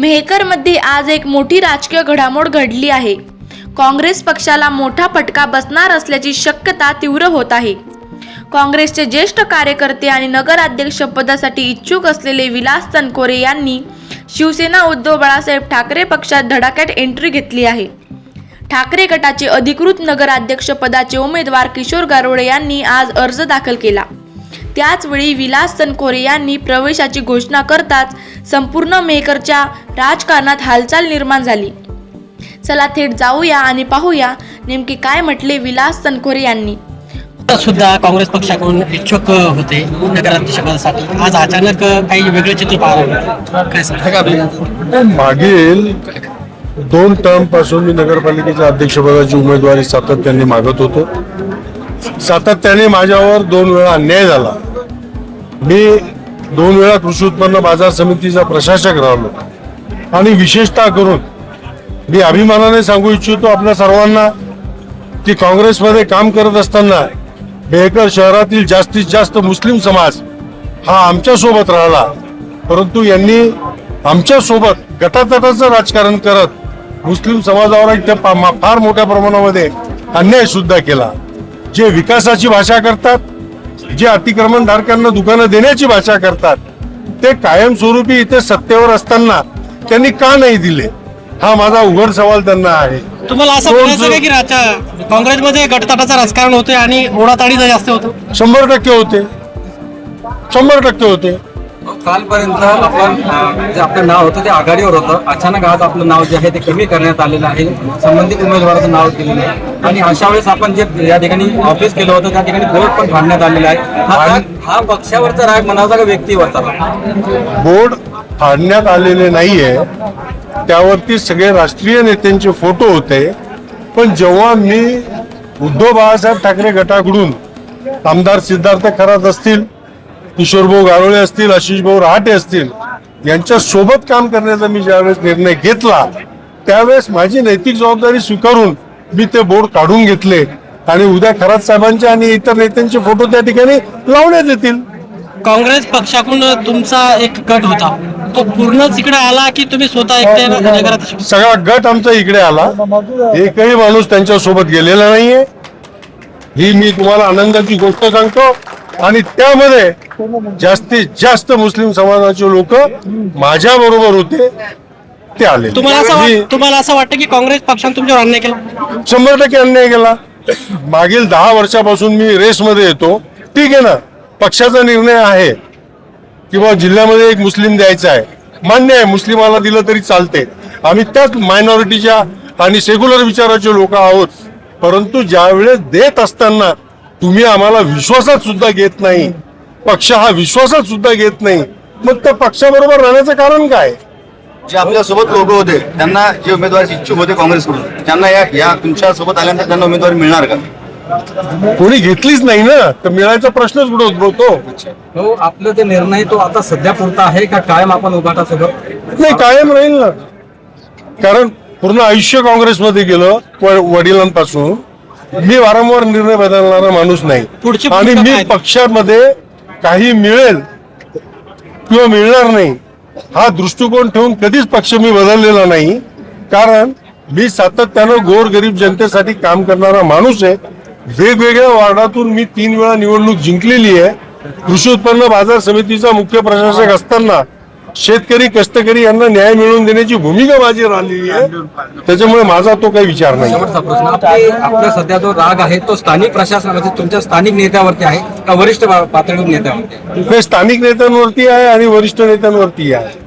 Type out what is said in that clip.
मेहकरमध्ये आज एक मोठी राजकीय घडामोड घडली आहे. काँग्रेस पक्षाला मोठा फटका बसणार असल्याची शक्यता तीव्र होत आहे. काँग्रेसचे ज्येष्ठ कार्यकर्ते आणि नगराध्यक्ष पदासाठी इच्छुक असलेले विलास तनकोरे यांनी शिवसेना उद्धव बाळासाहेब ठाकरे पक्षात धडाक्यात एंट्री घेतली आहे. ठाकरे गटाचे अधिकृत नगराध्यक्ष पदाचे उमेदवार किशोर गारोडे यांनी आज अर्ज दाखल केला. त्याचवेळी विलास तनकोरे यांनी प्रवेशाची घोषणा करताच संपूर्ण मेहकरच्या राजकारणात हालचाल निर्माण झाली. चला थेट जाऊया आणि पाहूया नेमके काय म्हटले विलास तनकोरे यांनी. सुद्धा काँग्रेस पक्षाकडून इच्छुक होते नगराध्यक्षपदासाठी. आज अचानक काही वेगळे चित्र पाहायला काय सांगा मागील दोन टर्मपासून मी नगरपालिकेच्या अध्यक्षपदाची उमेदवारी सातत्याने मागत होतो. सातत्याने माझ्यावर दोन वेळा अन्याय झाला. मी दोन वेळा कृषी उत्पन्न बाजार समितीचा प्रशासक राहिलो. आणि विशेषतः करून मी अभिमानाने सांगू इच्छितो आपल्या सर्वांना की काँग्रेसमध्ये काम करत असताना बेहकर शहरातील जास्तीत जास्त मुस्लिम समाज हा आमच्यासोबत राहिला. परंतु यांनी आमच्यासोबत गटातटाचं राजकारण करत मुस्लिम समाजावर एक पा- फार मोठ्या प्रमाणामध्ये अन्याय सुद्धा केला. जे विकासाची भाषा करतात जे अतिक्रमण धारकांना दुकानं देण्याची भाषा करतात ते कायमस्वरूपी इथे सत्तेवर असताना त्यांनी का नाही दिले? हा माझा उघड सवाल त्यांना आहे. तुम्हाला असं म्हणायचं का की राजा काँग्रेसमध्ये गटतटाचं राजकारण होते आणि ओढाताडीचं जास्त होतं? शंभर टक्के होते. शंभर टक्के होते. कालपर्यंत आपण जे आपलं नाव होतं ते आघाडीवर होतं. अचानक आज आपलं नाव जे आहे ते कमी करण्यात आलेलं आहे. संबंधित उमेदवाराचं नाव दिलेलं आहे आणि अशा वेळेस आपण जे या ठिकाणी ऑफिस केलं होतं त्या ठिकाणी बोर्ड पण फाडण्यात आलेला आहे. हा राग- हा पक्षावरचा राग म्हणावा का व्यक्तीवरचा? बोर्ड फाडण्यात आलेले नाहीये. त्यावरती सगळे राष्ट्रीय नेत्यांचे फोटो होते. पण जेव्हा मी उद्धव बाळासाहेब ठाकरे गटाकडून आमदार सिद्धार्थ खरात असतील किशोरभाऊ गारोळे असतील आशिष भाऊ रहाटे असतील यांच्या सोबत काम करण्याचा मी ज्यावेळेस निर्णय घेतला त्यावेळेस माझी नैतिक जबाबदारी स्वीकारून मी ते बोर्ड काढून घेतले. आणि उद्या खरात साहेबांचे आणि इतर नेत्यांचे फोटो त्या ठिकाणी लावण्यात येतील. काँग्रेस पक्षाकडून तुमचा एक गट होता. तो पूर्णच इकडे आला की तुम्ही स्वतः एकटे नगराध्यक्ष सगळा गट आमचा इकडे आला. एकही माणूस त्यांच्यासोबत गेलेला नाहीये. ही मी तुम्हाला आनंदाची गोष्ट सांगतो. आणि त्यामध्ये जास्तीत जास्त मुस्लिम समाजाचे लोक माझ्या बरोबर होते ते आले. तुम्हाला असं वाट- तुम्हाला असं वाटतं की काँग्रेस पक्षाने तुमच्यावर अन्याय केला? शंभर टक्के अन्याय केला. मागील दहा वर्षापासून मी रेसमध्ये येतो. ठीक आहे ना? पक्षाचा निर्णय आहे. किंवा जिल्ह्यामध्ये एक मुस्लिम द्यायचा आहे. मान्य आहे मुस्लिमाला दिलं तरी चालते आम्ही त्याच मायनॉरिटीच्या आणि सेक्युलर विचाराचे लोक आहोत. परंतु ज्यावेळेस देत असताना तुम्ही आम्हाला विश्वासात सुद्धा घेत नाही. पक्ष हा विश्वासात सुद्धा घेत नाही. मग त्या पक्षाबरोबर राहण्याचं कारण काय? जे आपल्यासोबत लोक होते त्यांना जे उमेदवार इच्छुक होते काँग्रेसकडून त्यांना या या तुमच्यासोबत आल्यानंतर त्यांना उमेदवारी मिळणार का? कोणी घेतलीच नाही ना तर मिळायचा प्रश्नच कुठं उद्भवतो? हो आपलं ते निर्णय तो आता सध्या पुरता आहे का कायम आपण उभाटासोबत नाही कायम राहील ना. कारण पूर्ण आयुष्य काँग्रेसमध्ये गेलं वडिलांपासून. मी वारंवार निर्णय बदलणारा माणूस नाही. आणि मी? पक्षामध्ये काही मिळेल किंवा मिळणार नाही हा दृष्टिकोन ठेवून कधीच पक्ष मी बदललेला नाही. कारण मी सातत्यानं गोरगरीब जनतेसाठी काम करणारा माणूस आहे. वेगवेगळ्या वार्डातून मी तीन वेळा निवडणूक जिंकलेली आहे. कृषी उत्पन्न बाजार समितीचा मुख्य प्रशासक असताना शेतकरी कष्टकरी यांना न्याय मिळवून देण्याची भूमिका माझी राहिलेली आहे. त्याच्यामुळे माझा तो काही विचार नाही. आपले सध्या जो राग आहे तो स्थानिक प्रशासनामध्ये तुमच्या स्थानिक नेत्यावरती आहे का वरिष्ठ पातळीवर नेत्यावरती स्थानिक नेत्यांवरती आहे आणि वरिष्ठ नेत्यांवरती आहे.